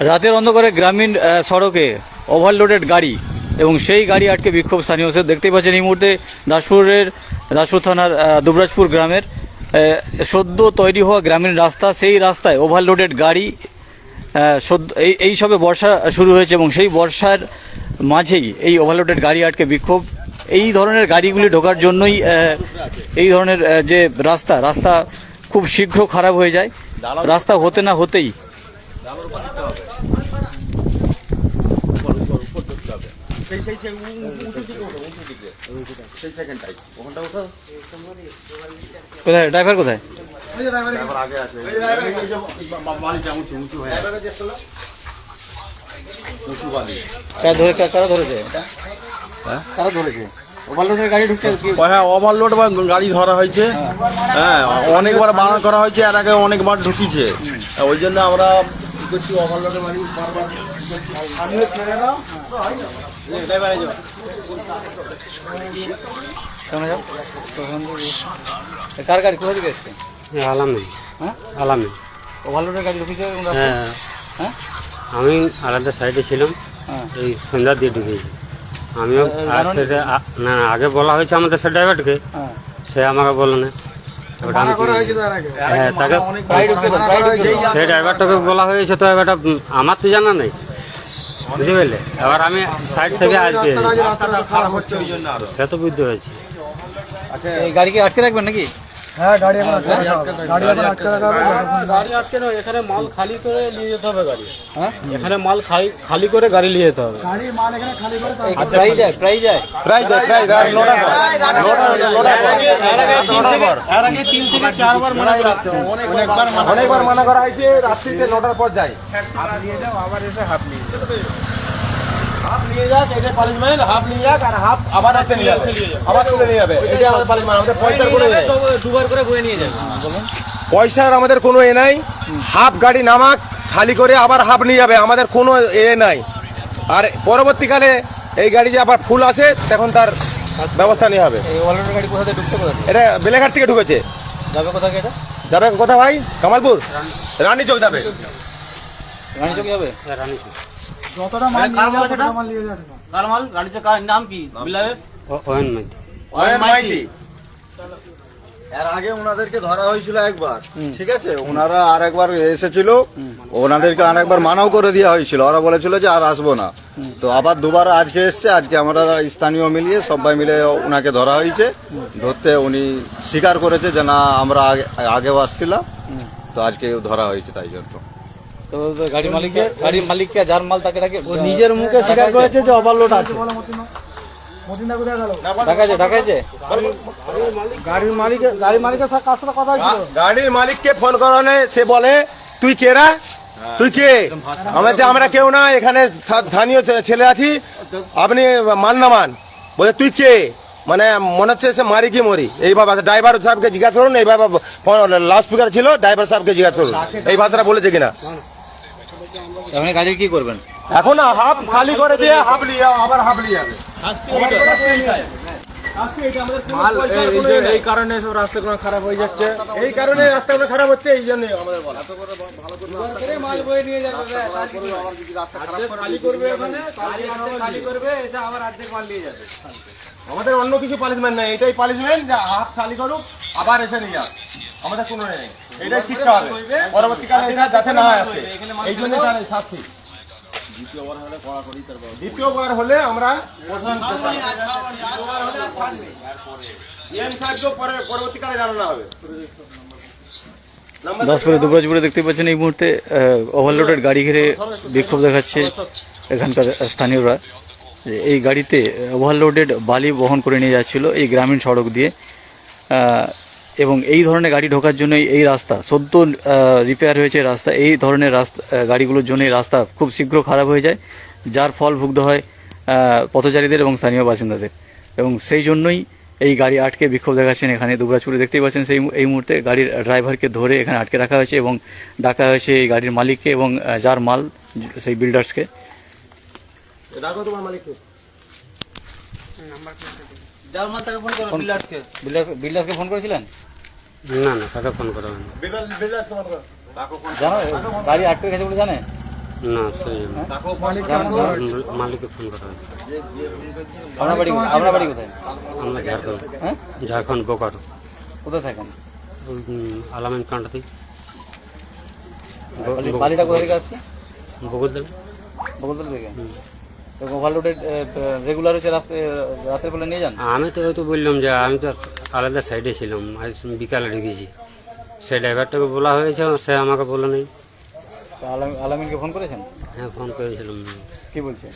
রাতের অন্ধকারে গ্রামীণ সড়কে ওভারলোডেড গাড়ি এবং সেই গাড়ি আটকে বিক্ষোভ স্থানীয় সে দেখতেই পাচ্ছেন এই মুহূর্তে দাসপুরের, দাসপুর থানার দুবরাজপুর গ্রামের সদ্য তৈরি হওয়া গ্রামীণ রাস্তা, সেই রাস্তায় ওভারলোডেড গাড়ি এই এই সবে বর্ষা শুরু হয়েছে এবং সেই বর্ষার মাঝেই এই ওভারলোডেড গাড়ি আটকে বিক্ষোভ। এই ধরনের গাড়িগুলি ঢোকার জন্যই এই ধরনের যে রাস্তা রাস্তা খুব শীঘ্র খারাপ হয়ে যায়। রাস্তা হতে না হতেই সেই সেই সেই উ- উ- উঁচু দিকে ওঠো, উঁচু দিকে। সেই সেকেন্ডটাই ওখানটা ওঠো কোথায়? ড্রাইভার কোথায়? আগে আছে। বা- বালিটা উঁচু উঁচু হয়ে উঁচু বালি। কারা ধরে কারা কারা ধরেছে? এটা কারা ধরেছে? গাড়ি ঢুকছে কি? হ্যাঁ ওভারলোড বা গাড়ি ধরা হয়েছে। হ্যাঁ অনেকবার বারণ করা হয়েছে আর আগে অনেকবার ঢুকিয়েছে ওই জন্য আমরা করছি গাড়ি বারবার আমিও ছেড়ে দাও ড্রাইভারে যাও। সামনে যাও এ কার গাড়ি? কোথা থেকে এসছে? আলামে। হ্যাঁ? আলামে। ওভারলোডের গাড়ি ঢুকেছে হ্যাঁ। হ্যাঁ? আমি আলাদা সাইডে ছিলাম। হ্যাঁ। এই সন্ধ্যার দিয়ে ঢুকেছি। আমিও আর সেটা না আগে বলা হয়েছে আমাদের সে ড্রাইভারকে হ্যাঁ। সে আমাকে বলল না। তাকে প্রায় ঢুকছে তো প্রায় ঢুকছে তো। সেই ড্রাইভারটাকে বলা হয়েছে তো এবার আমার তো জানা নেই। বুঝতে পারলে এবার আমি সাইড থেকে আরও সে তো বুঝতে পারছি। আচ্ছা এই গাড়িকে আটকে রাখবেন নাকি? হ্যাঁ গাড়ি এখন আটকে রাখা হবে। গাড়ি এখন আটকে রাখা হবে গাড়ি আটকে নয় এখানে মাল খালি করে নিয়ে যেতে হবে গাড়ি। হ্যাঁ? এখানে মাল খালি খালি করে গাড়ি নিয়ে যেতে হবে। গাড়ি মাল এখানে খালি করে প্রায় যায় প্রায় যায়। প্রায় যায় প্রায় যায় লোডার পর লোডার লোডার এর আগে তিন থেকে চারবার মানা করা অনেকবার অনেকবার মানা করা হয়েছে রাত্রিতে লোডার পর যায়। হাফ নিয়ে যাক এটা পালিশমেন্ট হাফ নিয়ে যাক আর হাফ আবার নিয়ে যাবে। আবার তুলে নিয়ে যাবে। এটা আমাদের পালিশমেন্ট আমাদের পয়সার কোনো দুবার করে বয়ে নিয়ে যাবে। বলুন। পয়সার আমাদের কোনো এ নাই। হাফ গাড়ি নামাক খালি করে আবার হাফ নিয়ে যাবে। আমাদের কোনো এ নাই। আর পরবর্তীকালে এই গাড়ি যে আবার ফুল আসে তখন তার ব্যবস্থা নেওয়া হবে? এটা বেলেঘাট থেকে ঢুকেছে। যাবে কোথা এটা? যাবে কোথা ভাই? কামালপুর? রানী চোখ যাবে। রানী চক যাবে রানীপুর যতটা মাল নিয়ে যাবে ততটা মাল নিয়ে যাবে না। কারমাল রানী চক নাম কি? বিলারের ও- মাইতি। অয়ন মাইতি। এর আগে ওনাদেরকে ধরা হয়েছিল একবার ঠিক আছে? ওনারা আর একবার এসেছিল ওনাদেরকে আর একবার মানাও করে দেওয়া হয়েছিল। ওরা বলেছিল যে আর আসব না। তো আবার দুবার আজকে এসছে আজকে আমরা স্থানীয় মিলিয়ে সবাই মিলে ওনাকে ধরা হয়েছে। ধরতে উনি স্বীকার করেছে যে না আমরা আগে- আগেও আসছিলাম। তো আজকে ধরা হয়েছে তাই জন্য। তো তো গাড়ি মালিককে গাড়ি মালিককে যার মাল তাকে ডাকে নিজের মুখে স্বীকার করেছে যে ওভারলোড আছে। গাড়ির মালিককে ফোন করানে সে বলে তুই কেরা তুই কে? আমরা যে আমরা কেউ না এখানে স্থানীয় ছেলে আছি। আপনি মান না মান। বলে তুই কে? মানে মনে হচ্ছে সে মারি কি মরি। এইভাবে ড্রাইভার সাহেবকে জিজ্ঞাসা করুন এইভাবে লাউড স্পিকার ছিল ড্রাইভার সাহেবকে জিজ্ঞাসা করুন। এই ভাষাটা বলেছে কিনা? আপনি গাড়ি কি করবেন? এখন হাফ খালি করে দিয়ে হাফ নিয়ে আবার হাফ নিয়ে যাবে। মাল এই- এই যে- এই কারণে সব রাস্তাগুলো খারাপ হয়ে যাচ্ছে। এই কারণে রাস্তাগুলো খারাপ হচ্ছে এই জন্য আমাদের বলা। আমাদের অন্য কিছু পালিশমেন্ট নাই এটাই পালিশমেন্ট যে হাফ খালি করুক আবার এসে নিয়ে যাক। আমাদের কোনো নেই। এটাই শিক্ষা হবে। পরবর্তীকালে এটা যাতে না আসে। এই জন্য তার শাস্তি। দ্বিতীয়বার হলে আমরা পরবর্তীকালে জানানো হবে। দেখতে পাচ্ছেন এই মুহূর্তে ওভারলোডেড গাড়ি ঘিরে বিক্ষোভ দেখাচ্ছে এখানকার স্থানীয়রা। এই গাড়িতে ওভারলোডেড বালি বহন করে নিয়ে যাচ্ছিল এই গ্রামীণ সড়ক দিয়ে। এবং এই ধরনের গাড়ি ঢোকার জন্যই এই রাস্তা, সদ্য রিপেয়ার হয়েছে রাস্তা, এই ধরনের রাস্তা গাড়িগুলোর জন্য এই রাস্তা খুব শীঘ্র খারাপ হয়ে যায়, যার ফল ভুগতে হয় পথচারীদের এবং স্থানীয় বাসিন্দাদের। এবং সেই জন্যই এই গাড়ি আটকে বিক্ষোভ দেখাচ্ছেন এখানে দুবরাজপুরে। দেখতেই পাচ্ছেন সেই এই মুহূর্তে গাড়ির ড্রাইভারকে ধরে এখানে আটকে রাখা হয়েছে এবং ডাকা হয়েছে এই গাড়ির মালিককে এবং যার মাল, সেই বিল্ডার্সকে বিল্ডার্সকে ফোন করেছিলেন? না না তাকে ফোন করা হয়নি। জানো গাড়ি আটকে গেছে বলে জানে? না সেই মালিককে ফোন করা। হয়েছে। মালিককে ফোন করা হয়েছে। আপনার বাড়ি আপনার বাড়ি কোথায়? আমরা ঝাড়খণ্ড। হ্যাঁ? ঝাড়খণ্ড বোকারো। কোথায় থাকেন? আলামিন কান্ডাতেই বালি- বালিটা কোথা থেকে আসছে? বগুলদাল বগলতলা থেকে? ওভারলোডেড রেগুলার হচ্ছে রাতের বেলা নিয়ে যান? আমি তো হয়তো বললাম যে আমি তো আলাদা সাইডে ছিলাম আজ বিকালে ঢুকেছি। সে ড্রাইভারটাকে বলা হয়েছে সে আমাকে বলে নেই। তা আলামিনকে ফোন করেছেন? হ্যাঁ ফোন করেছিলাম। কি বলছে?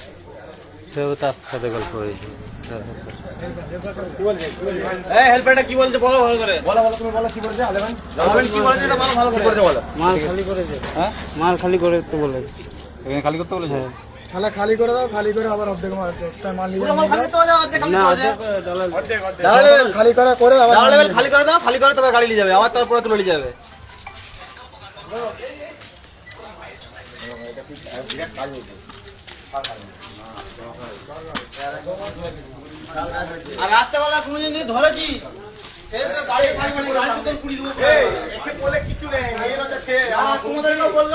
সেও তার সাথে গল্প হয়েছে। মাল খালি হ্যাঁ? মাল খালি করে তো বলে। খালি করতে বলেছে? তাহলে খালি করে দাও খালি করে আবার অর্ধেক মাল মাল নিয়ে খালি করা করে আবার। খালি করে দাও খালি করে তবে গাড়ি নিয়ে যাবে আমার তারপরে তুলে নিয়ে যাবে। আর রাত্রেবেলা ধরেছি বলল।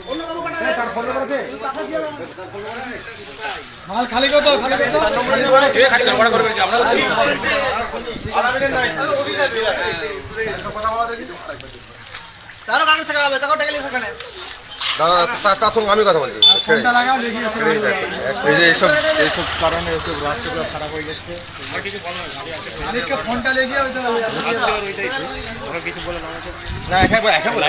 মাল খালি করে দাও খালি তার- সঙ্গে আমি কথা বলছি এই যে এইসব এইসব মালিককে ফোনটা লেগে ওইটা না একেবারে একেবারে